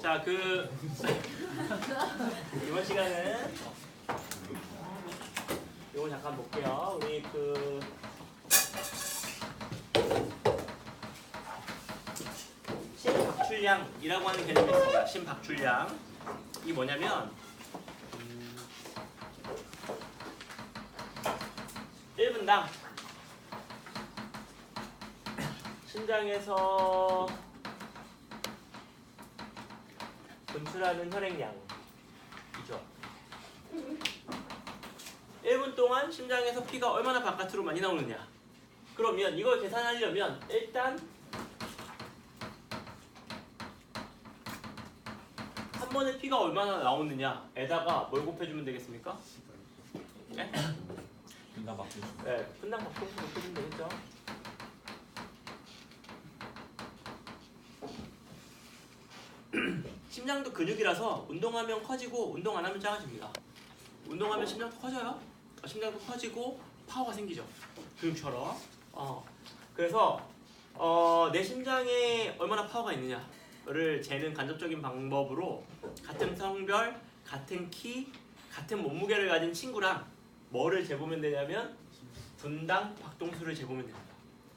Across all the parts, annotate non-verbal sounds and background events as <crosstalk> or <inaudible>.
자, 그 이번 시간은 이거 잠깐 볼게요. 우리 그 심박출량이라고 하는 개념이 있습니다. 심박출량. 이게 뭐냐면 음, 1분당 심장에서 분출하는 혈액량이죠. 1분 동안 심장에서 피가 얼마나 바깥으로 많이 나오느냐. 그러면 이걸 계산하려면 일단 한 번에 피가 얼마나 나오느냐에다가 뭘 곱해주면 되겠습니까? 네? 분당 바꾸시 네, 분당 박동수 곱해주면 되겠죠. 심장도 근육이라서 운동하면 커지고 운동 안 하면 작아집니다. 운동하면 심장도 커져요. 어, 심장도 커지고 파워가 생기죠. 근육처럼. 어. 그래서 어, 내 심장에 얼마나 파워가 있느냐를 재는 간접적인 방법으로 같은 성별, 같은 키, 같은 몸무게를 가진 친구랑 뭐를 재보면 되냐면 분당 박동수를 재보면 됩니다.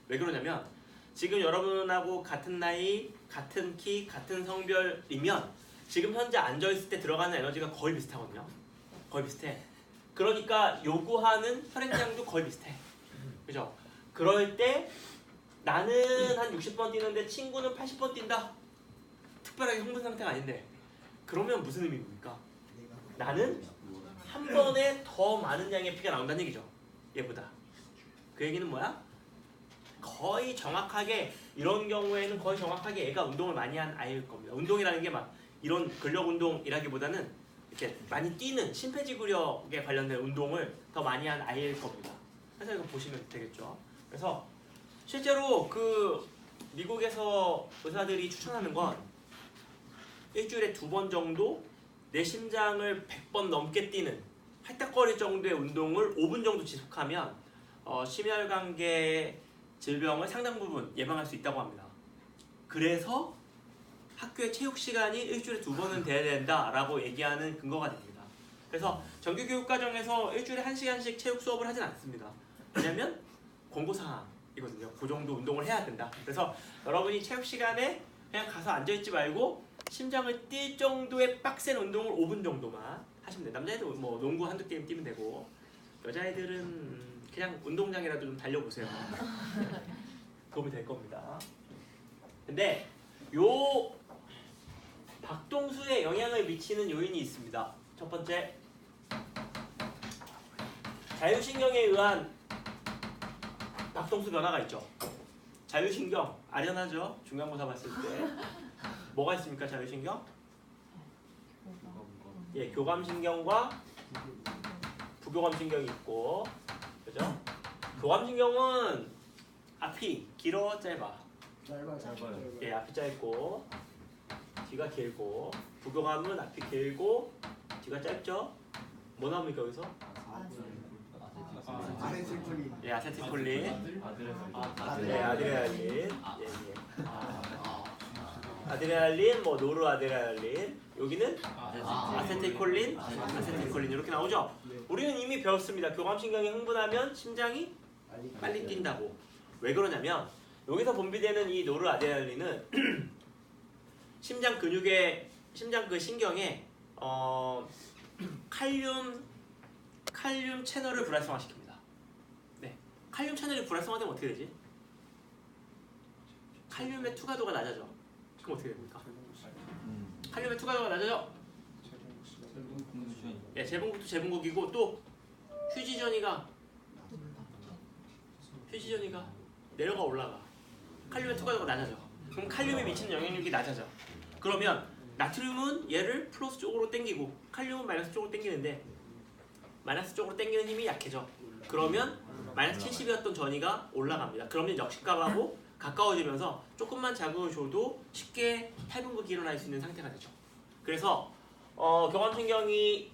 왜 그러냐면 지금 여러분하고 같은 나이, 같은 키, 같은 성별이면 지금 현재 앉아 있을 때 들어가는 에너지가 거의 비슷하거든요. 거의 비슷해. 그러니까 요구하는 혈액량도 거의 비슷해. 그죠? 그럴 때 나는 한 60번 뛰는데 친구는 80번 뛴다. 특별하게 흥분 상태가 아닌데 그러면 무슨 의미입니까? 나는 한 번에 더 많은 양의 피가 나온다는 얘기죠. 얘보다. 그 얘기는 뭐야? 거의 정확하게 이런 경우에는 거의 정확하게 애가 운동을 많이 한 아이일 겁니다. 운동이라는 게 막 이런 근력 운동이라기보다는 이렇게 많이 뛰는 심폐지구력에 관련된 운동을 더 많이 한 아이일 겁니다. 그래서 이거 보시면 되겠죠. 그래서 실제로 그 미국에서 의사들이 추천하는 건 일주일에 두 번 정도 내 심장을 100번 넘게 뛰는 할딱거릴 정도의 운동을 5분 정도 지속하면 어, 심혈관계 질병을 상당 부분 예방할 수 있다고 합니다. 그래서 학교의 체육 시간이 일주일에 두 번은 돼야 된다라고 얘기하는 근거가 됩니다. 그래서 정규 교육 과정에서 일주일에 한 시간씩 체육 수업을 하진 않습니다. 왜냐면 공고 사항이거든요. 그 정도 운동을 해야 된다. 그래서 여러분이 체육 시간에 그냥 가서 앉아 있지 말고 심장을 뛸 정도의 빡센 운동을 5분 정도만 하시면 돼요. 남자애들 뭐 농구 한두 게임 뛰면 되고 여자애들은 그냥 운동장이라도 좀 달려보세요. <laughs> 도움이 될 겁니다. 근데 요 박동수에 영향을 미치는 요인이 있습니다. 첫 번째 자율신경에 의한 박동수 변화가 있죠. 자율신경 아련하죠. 중간고사 봤을 때 뭐가 있습니까? 자율신경? 예, 교감신경과 부교감신경이 있고, 그죠? 교감신경은 앞이 길어 짧아. 짧아 짧아요. 예, 앞이 짧고 뒤가 길고 부교감은 앞이 길고 뒤가 짧죠. 뭐 나옵니까 여기서? 아세틸콜린 예, 아세틸콜린. 아들 예, 아드레날린. 예, 예. 아드레날린, 뭐 노르 아드레날린. 여기는 아세틸콜린, 아세틸콜린 이렇게 나오죠. 우리는 이미 배웠습니다. 교감신경이 흥분하면 심장이 빨리 뛴다고. 왜 그러냐면 여기서 분비되는 이 노르 아드레날린은 <clears throat> 심장 근육에 심장 그 신경에 어 칼륨 칼륨 채널을 불활성화시킵니다. 네, 칼륨 채널이 불활성화되면 어떻게 되지? 칼륨의 투과도가 낮아져. 그럼 어떻게 됩니까? 칼륨의 투과도가 낮아져. 예, 재분국도 재분국이고 또 휴지전이가 휴지전이가 내려가 올라가. 칼륨의 투과도가 낮아져. 그럼 칼륨이 미치는 영향력이 낮아져. 그러면 나트륨은 얘를 플러스 쪽으로 당기고 칼륨은 마이너스 쪽으로 당기는데 마이너스 쪽으로 당기는 힘이 약해져. 그러면 마이너스 70이었던 전이가 올라갑니다. 그러면 역식값하고 가까워지면서 조금만 자극을 줘도 쉽게 탈분극이 일어날 수 있는 상태가 되죠. 그래서 어, 교감신경이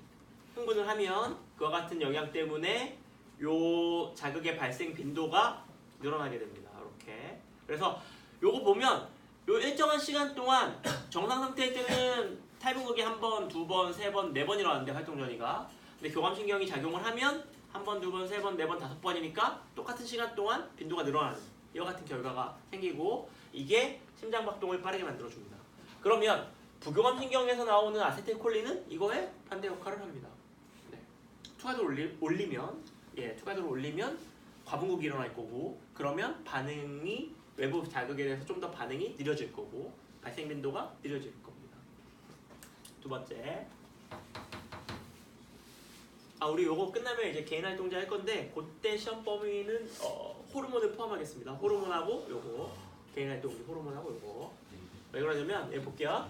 흥분을 하면 그와 같은 영향 때문에 요 자극의 발생 빈도가 늘어나게 됩니다. 이렇게. 그래서 요거 보면 요 일정한 시간 동안 <clears throat> 정상 상태일 때는 탈분극이 한 번, 두 번, 세 번, 네 번 일어나는데 활동 전이가. 근데 교감신경이 작용을 하면 한 번, 두 번, 세 번, 네 번, 다섯 번이니까 똑같은 시간 동안 빈도가 늘어나는 이와 같은 결과가 생기고 이게 심장 박동을 빠르게 만들어줍니다. 그러면 부교감신경에서 나오는 아세틸콜린은 이거에 반대 역할을 합니다. 네. 투과도를 올리, 올리면 예, 투과도를 올리면 과분극이 일어날 거고 그러면 반응이 외부 자극에 대해서 좀 더 반응이 느려질 거고 발생 빈도가 느려질 겁니다. 두 번째. 아 우리 요거 끝나면 이제 개인 활동제 할 건데 그때 시험 범위는 어, 호르몬을 포함하겠습니다. 호르몬하고 요거 개인 활동제 호르몬하고 요거 왜 그러냐면 예 볼게요.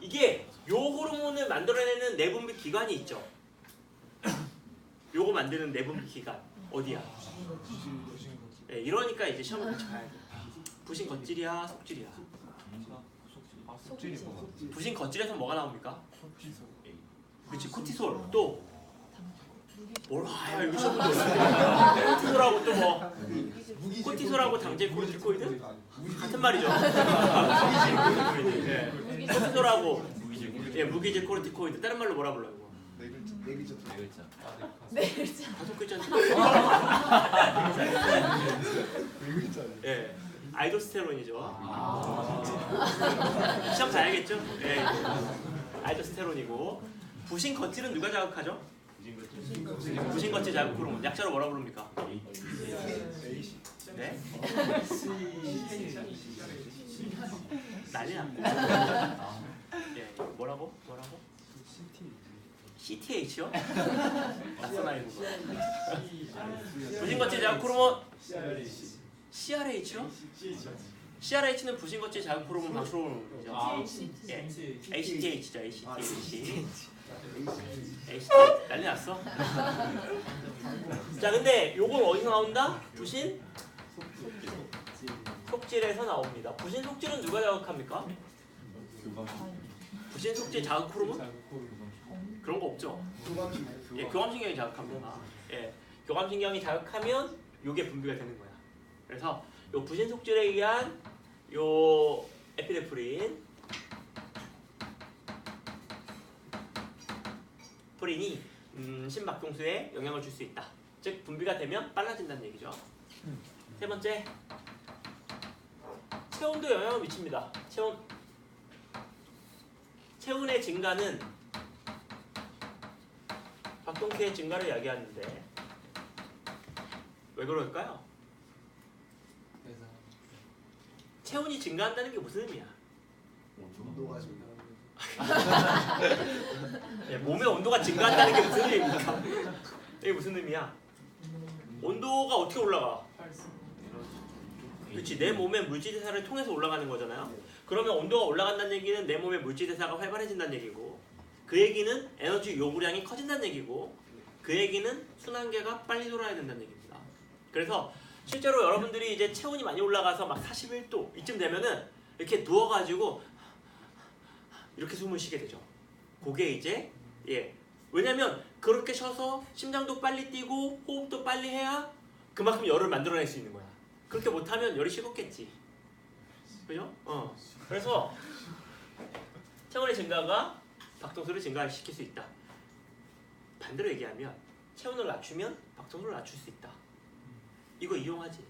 이게 요 호르몬을 만들어내는 내분비 기관이 있죠. 요거 만드는 내분비 기관 어디야? 예, 이러니까 이제 시험을 같이 봐야 돼. 부신 겉질이야, 속질이야. 아 속질이 뭐가? 부신 겉질에서 뭐가 나옵니까? 그렇지 코티솔 또 뭐라 야 이거 시험 어려운데. 코티솔하고 또 뭐 코티솔하고 당제 코르티코이드 같은 말이죠. 예. 코티솔하고 예, 무기질 코르티코이드 다른 말로 뭐라 불러요? 네 글자 네 글자 네 글자. 네 글자. 다섯 글자. <laughs> 네 글자 예. 아이도스테론이죠. 아. <laughs> 시험 잘하겠죠? 예. 아이도스테론이고 부신 겉질은 누가 자극하죠? 부신 겉질 자극 호르몬. 약자로 뭐라 부릅니까? 네? 난리 났네. 예. 뭐라고? 뭐라고? CTH요? 부신 겉질 자극 호르몬 CRH요? CRH는 부신 겉질 자극 호르몬 방출 호르몬이죠. 아. 예. ACTH죠, ACTH. ACTH 난리 났어. <laughs> 자, 근데 요건 어디서 나온다? 부신 속질에서 나옵니다. 부신 속질은 누가 자극합니까? 부신 속질 자극 호르몬? 그런 거 없죠. 교감신 예, 교감신경이 자극합니다. 예, 교감신경이 자극하면 요게 분비가 되는 거야. 그래서 요 부신 속질에 의한 요 에피네프린 프린이 음, 심박동수에 영향을 줄 수 있다. 즉 분비가 되면 빨라진다는 얘기죠. 세 번째 체온도 영향을 미칩니다. 체온 체온의 증가는 박동수의 증가를 이야기하는데 왜 그럴까요? 체온이 증가한다는 게 무슨 의미야? 운동하십니다 <laughs> 예, 몸의 온도가 증가한다는 게 무슨 의미입니까? 이게 무슨 의미야? 온도가 어떻게 올라가? 그렇지 내 몸의 물질 대사를 통해서 올라가는 거잖아요. 그러면 온도가 올라간다는 얘기는 내 몸의 물질 대사가 활발해진다는 얘기고 그 얘기는 에너지 요구량이 커진다는 얘기고 그 얘기는 순환계가 빨리 돌아야 된다는 얘기입니다. 그래서 실제로 여러분들이 이제 체온이 많이 올라가서 막 41도 이쯤 되면은 이렇게 누워가지고 이렇게 숨을 쉬게 되죠. 그게 이제 예 왜냐면 그렇게 쉬어서 심장도 빨리 뛰고 호흡도 빨리 해야 그만큼 열을 만들어낼 수 있는 거야. 그렇게 못하면 열이 식었겠지. 그죠? 어. 그래서 체온의 증가가 박동수를 증가시킬 수 있다. 반대로 얘기하면 체온을 낮추면 박동수를 낮출 수 있다. 이거 이용하지.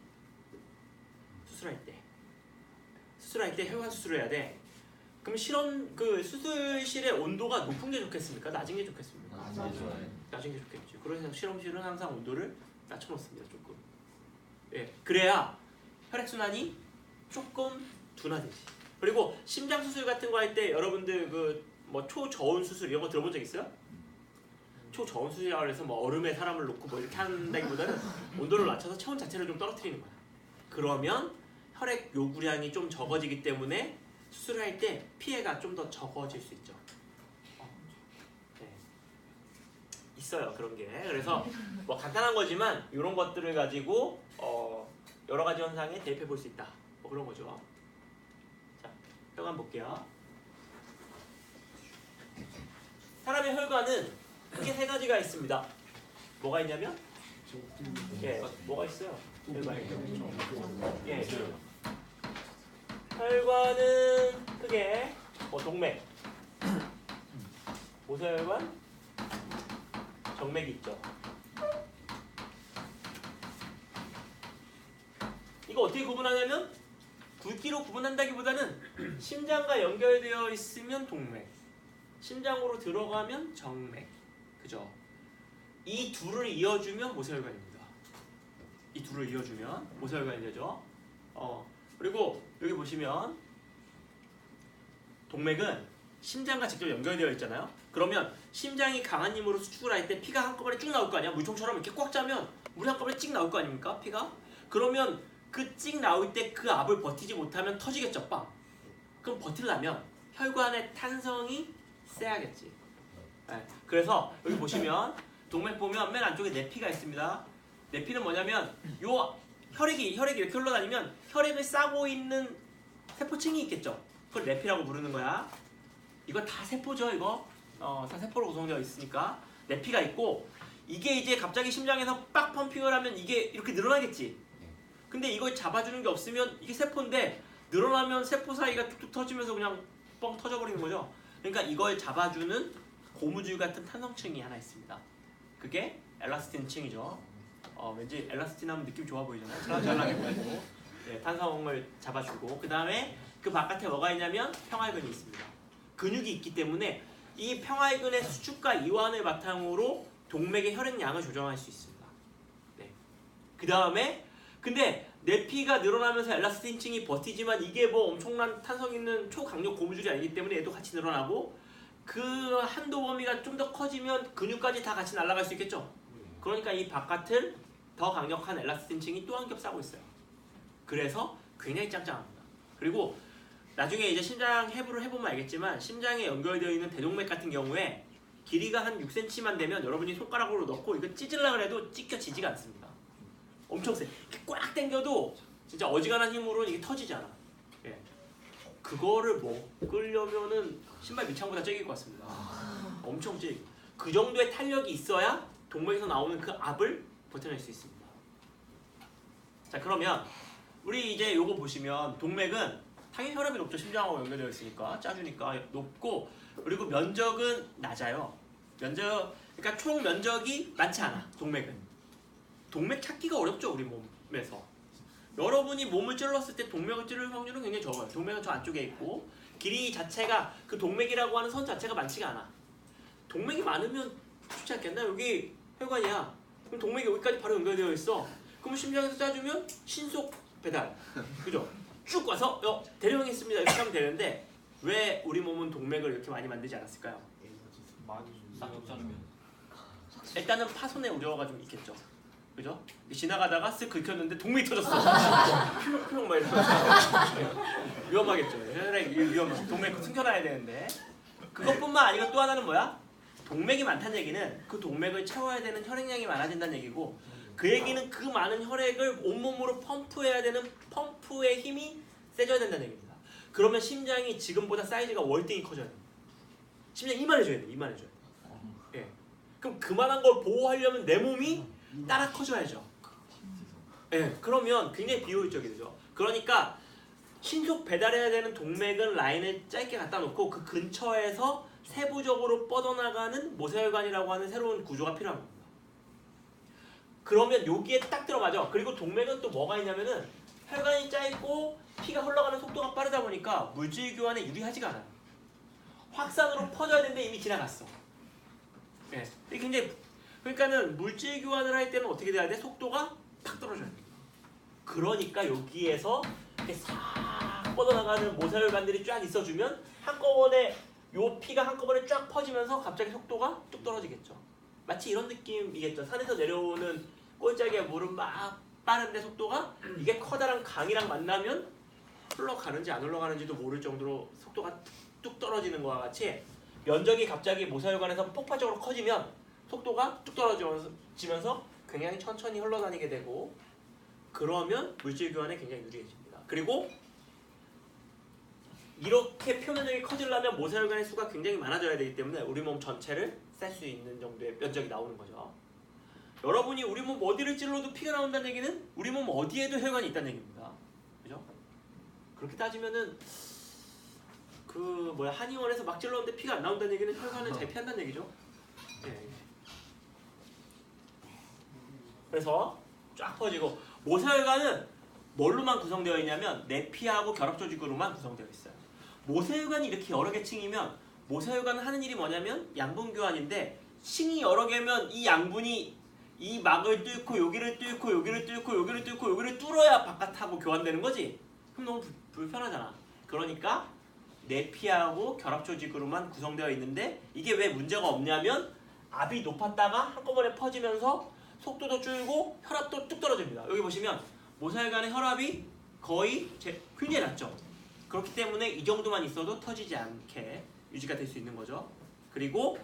수술할 때. 수술할 때 혈관 수술을 해야 돼. 그럼 실험 그 수술실의 온도가 높은 게 좋겠습니까? 낮은 게 좋겠습니까? 낮은 게 좋아요. 낮은 게 좋겠죠. 그래서 실험실은 항상 온도를 낮춰놓습니다. 조금. 예, 그래야 혈액 순환이 조금 둔화되지. 그리고 심장 수술 같은 거 할 때 여러분들 그 뭐 초저온 수술 이런 거 들어본 적 있어요? 초저온 수술이라고 해서 뭐 얼음에 사람을 놓고 뭐 이렇게 한다기보다는 온도를 낮춰서 체온 자체를 좀 떨어뜨리는 거야. 그러면 혈액 요구량이 좀 적어지기 때문에 수술할 때 피해가 좀 더 적어질 수 있죠. 네. 있어요 그런 게. 그래서 뭐 간단한 거지만 이런 것들을 가지고 어, 여러 가지 현상에 대입해 볼 수 있다. 뭐 그런 거죠. 자, 혈관 볼게요. 사람의 혈관은 크게 세 가지가 있습니다. 뭐가 있냐면 예, 뭐가 있어요? 혈관에. 예, 혈관은 크게 뭐 동맥, 모세혈관, 정맥이 있죠. 이거 어떻게 구분하냐면 굵기로 구분한다기보다는 심장과 연결되어 있으면 동맥, 심장으로 들어가면 정맥, 그죠? 이 둘을 이어주면 모세혈관입니다. 이 둘을 이어주면 모세혈관이 되죠. 어 그리고 여기 보시면 동맥은 심장과 직접 연결되어 있잖아요. 그러면 심장이 강한 힘으로 수축을 할 때 피가 한꺼번에 쭉 나올 거 아니야? 물통처럼 이렇게 꽉 짜면 물이 한꺼번에 찍 나올 거 아닙니까? 피가? 그러면 그 찍 나올 때 그 압을 버티지 못하면 터지겠죠, 빵. 그럼 버틸려면 혈관의 탄성이 세야겠지. 네, 그래서 여기 보시면 동맥 보면 맨 안쪽에 내피가 있습니다. 내피는 뭐냐면 요 혈액이 혈액이 이렇게 흘러다니면 혈액을 싸고 있는 세포층이 있겠죠. 그걸 내피라고 부르는 거야. 이거 다 세포죠, 이거. 어, 다 세포로 구성되어 있으니까 내피가 있고 이게 이제 갑자기 심장에서 빡 펌핑을 하면 이게 이렇게 늘어나겠지. 근데 이걸 잡아주는 게 없으면 이게 세포인데 늘어나면 세포 사이가 툭툭 터지면서 그냥 뻥 터져버리는 거죠. 그러니까 이걸 잡아주는 고무줄 같은 탄성층이 하나 있습니다. 그게 엘라스틴 층이죠. 어, 왠지 엘라스틴 하면 느낌 좋아 보이잖아요. 찰랑찰랑해 보이고 네, 탄성을 잡아주고 그 다음에 그 바깥에 뭐가 있냐면 평활근이 있습니다. 근육이 있기 때문에 이 평활근의 수축과 이완을 바탕으로 동맥의 혈액량을 조정할 수 있습니다. 네. 그 다음에 근데 내 피가 늘어나면서 엘라스틴 층이 버티지만 이게 뭐 엄청난 탄성 있는 초강력 고무줄이 아니기 때문에 얘도 같이 늘어나고 그 한도 범위가 좀 더 커지면 근육까지 다 같이 날아갈 수 있겠죠. 그러니까 이 바깥을 더 강력한 엘라스틴 층이 또 한 겹 싸고 있어요. 그래서 굉장히 짱짱합니다. 그리고 나중에 이제 심장 해부를 해보면 알겠지만 심장에 연결되어 있는 대동맥 같은 경우에 길이가 한 6cm만 되면 여러분이 손가락으로 넣고 이거 찢으려고 해도 찢겨지지가 않습니다. 엄청 세. 이렇게 꽉 당겨도 진짜 어지간한 힘으로는 이게 터지지 않아. 예. 그거를 먹으려면은 신발 밑창보다 째길 것 같습니다. 엄청 째. 그 정도의 탄력이 있어야 동맥에서 나오는 그 압을 버텨낼 수 있습니다. 자 그러면 우리 이제 요거 보시면 동맥은 당연히 혈압이 높죠. 심장하고 연결되어 있으니까 짜주니까 높고 그리고 면적은 낮아요. 면적 그러니까 총 면적이 많지 않아. 동맥은 동맥 찾기가 어렵죠 우리 몸에서. 여러분이 몸을 찔렀을 때 동맥을 찌를 확률은 굉장히 적어요. 동맥은 저 안쪽에 있고 길이 자체가 그 동맥이라고 하는 선 자체가 많지가 않아. 동맥이 많으면 좋지 않겠나? 여기 혈관이야. 그럼 동맥이 여기까지 바로 연결되어 있어. 그럼 심장에서 짜주면 신속 배달. 그죠? 쭉 와서 어, 대령했습니다. 이렇게 하면 되는데 왜 우리 몸은 동맥을 이렇게 많이 만들지 않았을까요? 싹둑 자르면 일단은 파손의 우려가 좀 있겠죠. 그죠? 지나가다가 쓱 긁혔는데 동맥이 터졌어. <laughs> 퓨용 막 이러면서 위험하겠죠. 혈액 위험. 동맥 숨겨놔야 되는데 그것뿐만 아니고 또 하나는 뭐야? 동맥이 많다는 얘기는 그 동맥을 채워야 되는 혈액량이 많아진다는 얘기고 그 얘기는 그 많은 혈액을 온몸으로 펌프해야 되는 펌프의 힘이 세져야 된다는 얘기입니다. 그러면 심장이 지금보다 사이즈가 월등히 커져야 됩니다. 심장 이만해져야 돼, 이만해져야 돼. 예. 그럼 그만한 걸 보호하려면 내 몸이 따라 커져야죠. 예, 그러면 굉장히 비효율적이 되죠. 그러니까 신속 배달해야 되는 동맥은 라인을 짧게 갖다 놓고 그 근처에서 세부적으로 뻗어나가는 모세혈관이라고 하는 새로운 구조가 필요한 겁니다. 그러면 여기에 딱 들어가죠. 그리고 동맥은 또 뭐가 있냐면은 혈관이 짧고 피가 흘러가는 속도가 빠르다 보니까 물질 교환에 유리하지가 않아요. 확산으로 퍼져야 되는데 이미 지나갔어. 예, 이게 굉장히 그러니까는 물질 교환을 할 때는 어떻게 돼야 돼? 속도가 탁 떨어져야 돼. 그러니까 여기에서 이렇게 싹 뻗어나가는 모세혈관들이 쫙 있어주면 한꺼번에 요 피가 한꺼번에 쫙 퍼지면서 갑자기 속도가 뚝 떨어지겠죠. 마치 이런 느낌이겠죠. 산에서 내려오는 꼴짝이의 물은 막 빠른데 속도가 이게 커다란 강이랑 만나면 흘러가는지 안 흘러가는지도 모를 정도로 속도가 뚝 떨어지는 것과 같이 면적이 갑자기 모세혈관에서 폭발적으로 커지면 속도가 뚝 떨어지면서 굉장히 천천히 흘러다니게 되고 그러면 물질 교환에 굉장히 유리해집니다. 그리고 이렇게 표면적이 커지려면 모세혈관의 수가 굉장히 많아져야 되기 때문에 우리 몸 전체를 쌀 수 있는 정도의 면적이 나오는 거죠. 여러분이 우리 몸 어디를 찔러도 피가 나온다는 얘기는 우리 몸 어디에도 혈관이 있다는 얘기입니다. 그죠? 그렇게 따지면은 그 뭐야 한의원에서 막 찔렀는데 피가 안 나온다는 얘기는 혈관을 잘 피한다는 얘기죠. 예. 그래서 쫙 퍼지고 모세혈관은 뭘로만 구성되어 있냐면 내피하고 결합 조직으로만 구성되어 있어요. 모세혈관이 이렇게 여러 개 층이면 모세혈관은 하는 일이 뭐냐면 양분 교환인데 층이 여러 개면 이 양분이 이 막을 뚫고 여기를 뚫고 여기를 뚫고 여기를 뚫고 여기를 뚫어야 바깥하고 교환되는 거지. 그럼 너무 불, 불편하잖아. 그러니까 내피하고 결합 조직으로만 구성되어 있는데 이게 왜 문제가 없냐면 압이 높았다가 한꺼번에 퍼지면서 속도도 줄고 혈압도 뚝 떨어집니다. 여기 보시면 모세혈관의 혈압이 거의 제, 굉장히 낮죠. 그렇기 때문에 이 정도만 있어도 터지지 않게 유지가 될 수 있는 거죠. 그리고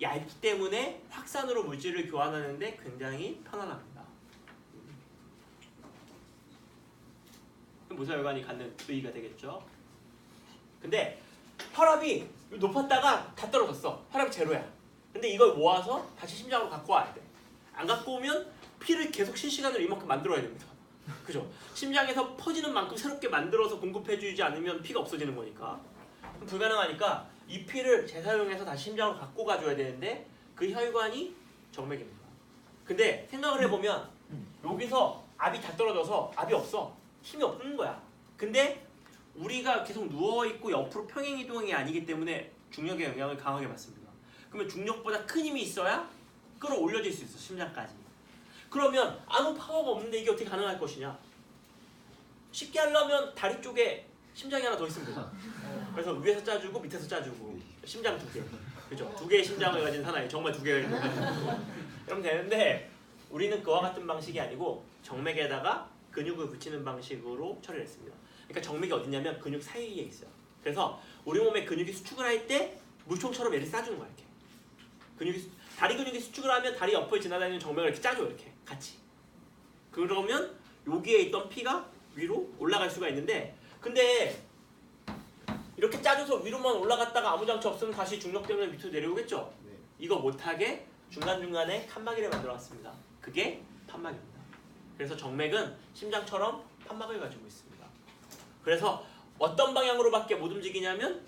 얇기 때문에 확산으로 물질을 교환하는데 굉장히 편안합니다. 모세혈관이 갖는 의의가 되겠죠. 근데 혈압이 높았다가 다 떨어졌어. 혈압이 제로야. 근데 이걸 모아서 다시 심장으로 갖고 와야 돼. 안 갖고 오면 피를 계속 실시간으로 이만큼 만들어야 됩니다. 그죠? 심장에서 퍼지는 만큼 새롭게 만들어서 공급해주지 않으면 피가 없어지는 거니까. 불가능하니까 이 피를 재사용해서 다시 심장으로 갖고 가줘야 되는데 그 혈관이 정맥입니다. 근데 생각을 해보면 여기서 압이 다 떨어져서 압이 없어. 힘이 없는 거야. 근데 우리가 계속 누워 있고 옆으로 평행 이동이 아니기 때문에 중력의 영향을 강하게 받습니다. 그러면 중력보다 큰 힘이 있어야 끌어올려질 수 있어 심장까지. 그러면 아무 파워가 없는데 이게 어떻게 가능할 것이냐? 쉽게 하려면 다리 쪽에 심장이 하나 더 있으면 되죠. 그래서 위에서 짜주고 밑에서 짜주고 심장 두 개. 그죠? 두 개의 심장을 가진 사나이 정말 두 개가 있는 그럼 되는데 우리는 그와 같은 방식이 아니고 정맥에다가 근육을 붙이는 방식으로 처리를 했습니다. 그러니까 정맥이 어디냐면 근육 사이에 있어요. 그래서 우리 몸에 근육이 수축을 할 때 물총처럼 얘를 싸주는 거야 이렇게. 근육이 수- 다리 근육이 수축을 하면 다리 옆을 지나다니는 정맥을 이렇게 짜줘 이렇게 같이. 그러면 여기에 있던 피가 위로 올라갈 수가 있는데 근데 이렇게 짜줘서 위로만 올라갔다가 아무 장치 없으면 다시 중력 때문에 밑으로 내려오겠죠. 네. 이거 못하게 중간중간에 칸막이를 만들어놨습니다. 그게 판막입니다. 그래서 정맥은 심장처럼 판막을 가지고 있습니다. 그래서 어떤 방향으로밖에 못 움직이냐면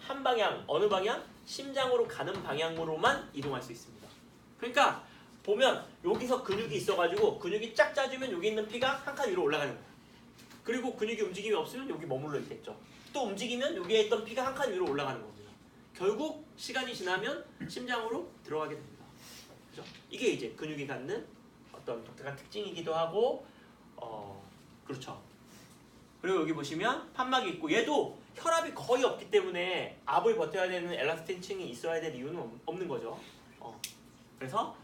한 방향, 어느 방향? 심장으로 가는 방향으로만 이동할 수 있습니다. 그러니까 보면 여기서 근육이 있어가지고 근육이 쫙 짜주면 여기 있는 피가 한 칸 위로 올라가는 거예요. 그리고 근육이 움직임이 없으면 여기 머물러 있겠죠. 또 움직이면 여기에 있던 피가 한 칸 위로 올라가는 겁니다. 결국 시간이 지나면 심장으로 들어가게 됩니다. 그죠? 이게 이제 근육이 갖는 어떤 독특한 특징이기도 하고 어 그렇죠. 그리고 여기 보시면 판막이 있고 얘도 혈압이 거의 없기 때문에 압을 버텨야 되는 엘라스틴 층이 있어야 될 이유는 없- 없는 거죠. 어. 그래서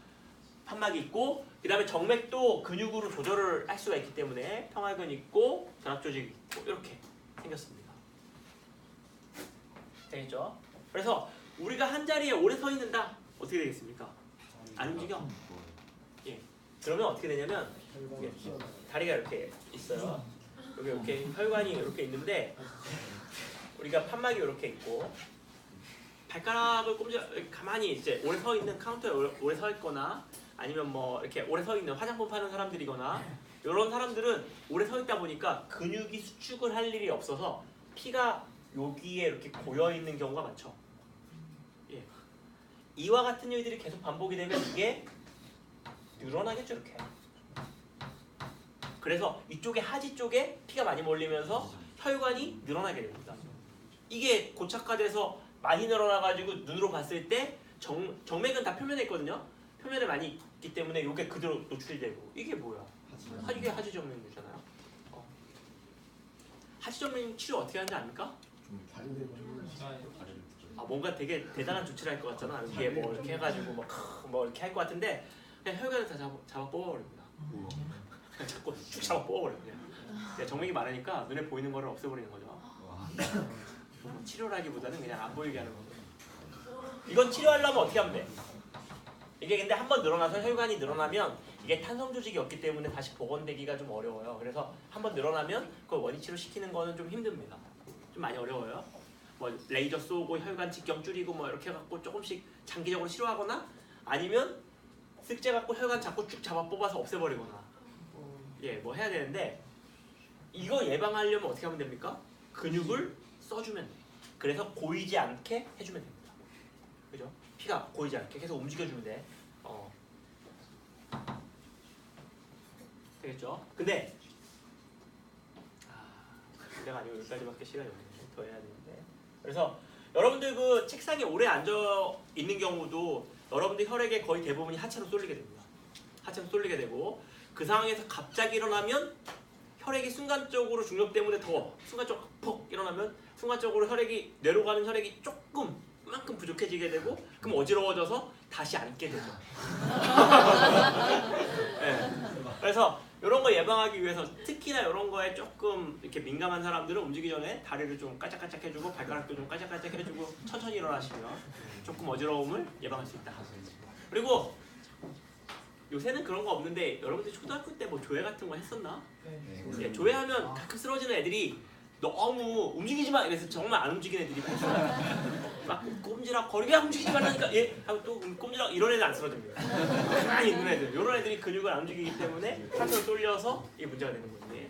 판막이 있고 그 다음에 정맥도 근육으로 조절을 할 수가 있기 때문에 평활근 있고 결합 조직이 있고 이렇게 생겼습니다. 되겠죠? 그래서 우리가 한 자리에 오래 서 있는다 어떻게 되겠습니까? 안 움직여. 그러면 어떻게 되냐면 튀어나와요. 다리가 이렇게 있어요. 여기 이렇게 혈관이 이렇게 있는데 우리가 판막이 이렇게 있고 발가락을 꼼지 가만히 이제 오래 서 있는 카운터에 오래, 오래 서 있거나 아니면 뭐 이렇게 오래 서 있는 화장품 파는 사람들이거나 이런 사람들은 오래 서 있다 보니까 근육이 수축을 할 일이 없어서 피가 여기에 이렇게 고여 있는 경우가 많죠. 예. 이와 같은 일들이 계속 반복이 되면 이게 늘어나겠죠 이렇게. 그래서 이쪽에 하지 쪽에 피가 많이 몰리면서 혈관이 늘어나게 됩니다. 이게 고착화돼서 많이 늘어나가지고 눈으로 봤을 때 정, 정맥은 다 표면에 있거든요. 표면에 많이 있기 때문에 이게 그대로 노출이 되고 이게 뭐야? 하- 이게 하지 정맥류잖아요. 어. 하지 정맥 치료 어떻게 하는지 데로 아 뭔가 되게 대단한 조치를 할 것 같잖아. 여기에 뭐 이렇게 해가지고 뭐, 크, 뭐 이렇게 할 것 같은데 그냥 혈관을 다 잡아, 잡아 뽑아버립니다. 자꾸 쭉 잡아 뽑아버려 그냥. 정맥이 많으니까 눈에 보이는 거를 없애버리는 거죠. 뭐 치료라기보다는 그냥 안 보이게 하는 거죠. 이건 치료하려면 어떻게 하면 돼? 이게 근데 한 번 늘어나서 혈관이 늘어나면 이게 탄성 조직이 없기 때문에 다시 복원되기가 좀 어려워요. 그래서 한 번 늘어나면 그걸 원위 치료 시키는 거는 좀 힘듭니다. 좀 많이 어려워요. 뭐 레이저 쏘고 혈관 직경 줄이고 뭐 이렇게 해갖고 조금씩 장기적으로 치료하거나 아니면 쓱재 갖고 혈관 자꾸 쭉 잡아 뽑아서 없애버리거나 예 뭐 해야 되는데 이거 예방하려면 어떻게 하면 됩니까? 근육을 써주면 돼. 그래서 고이지 않게 해주면 됩니다. 그죠? 피가 고이지 않게 계속 움직여주면 돼. 어. 되겠죠? 근데 아, 내가 아니고 여기까지밖에 시간이 없네. 더 해야 되는데. 그래서 여러분들 그 책상에 오래 앉아 있는 경우도 여러분들 혈액의 거의 대부분이 하체로 쏠리게 됩니다. 하체로 쏠리게 되고 그 상황에서 갑자기 일어나면 혈액이 순간적으로 중력 때문에 더 순간적으로 퍽 일어나면 순간적으로 혈액이 뇌로 가는 혈액이 조금 만큼 부족해지게 되고 그럼 어지러워져서 다시 앉게 되죠. <laughs> 네. 그래서 이런 거 예방하기 위해서 특히나 이런 거에 조금 이렇게 민감한 사람들은 움직이기 전에 다리를 좀 깔짝깔짝 해주고 발가락도 좀 깔짝깔짝 해주고 천천히 일어나시면 조금 어지러움을 예방할 수 있다. 그리고 요새는 그런 거 없는데 여러분들 초등학교 때 뭐 조회 같은 거 했었나? 예, 조회하면 가끔 쓰러지는 애들이 너무 움직이지 마 이래서 정말 안 움직이는 애들이 많아요. <laughs> 막 꼼지락 거리게 움직이지 말라니까 예 하고 또 꼼지락 이런 애들 안 쓰러집니다. 가만히 있는 애들 이런 애들이 근육을 안 움직이기 때문에 하체로 쏠려서 이게 문제가 되는 건데.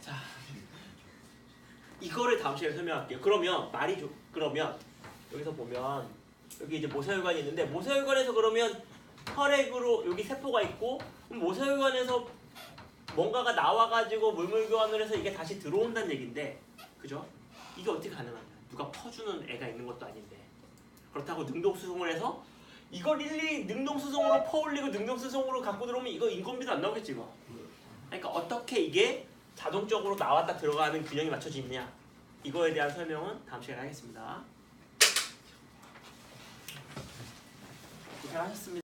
자 이거를 다음 시간에 설명할게요. 그러면 말이 좀 그러면 여기서 보면 여기 이제 모세혈관이 있는데 모세혈관에서 그러면 혈액으로 여기 세포가 있고 모세혈관에서 뭔가가 나와가지고 물물 교환을 해서 이게 다시 들어온다는 얘긴데 그죠? 이게 어떻게 가능하냐 누가 퍼주는 애가 있는 것도 아닌데. 그렇다고 능동수송을 해서 이걸 일일이 능동수송으로 퍼올리고 능동수송으로 갖고 들어오면 이거 인건비도 안 나오겠지 뭐 그러니까 어떻게 이게 자동적으로 나왔다 들어가는 균형이 맞춰지느냐. 이거에 대한 설명은 다음 시간에 하겠습니다 고생하셨습니다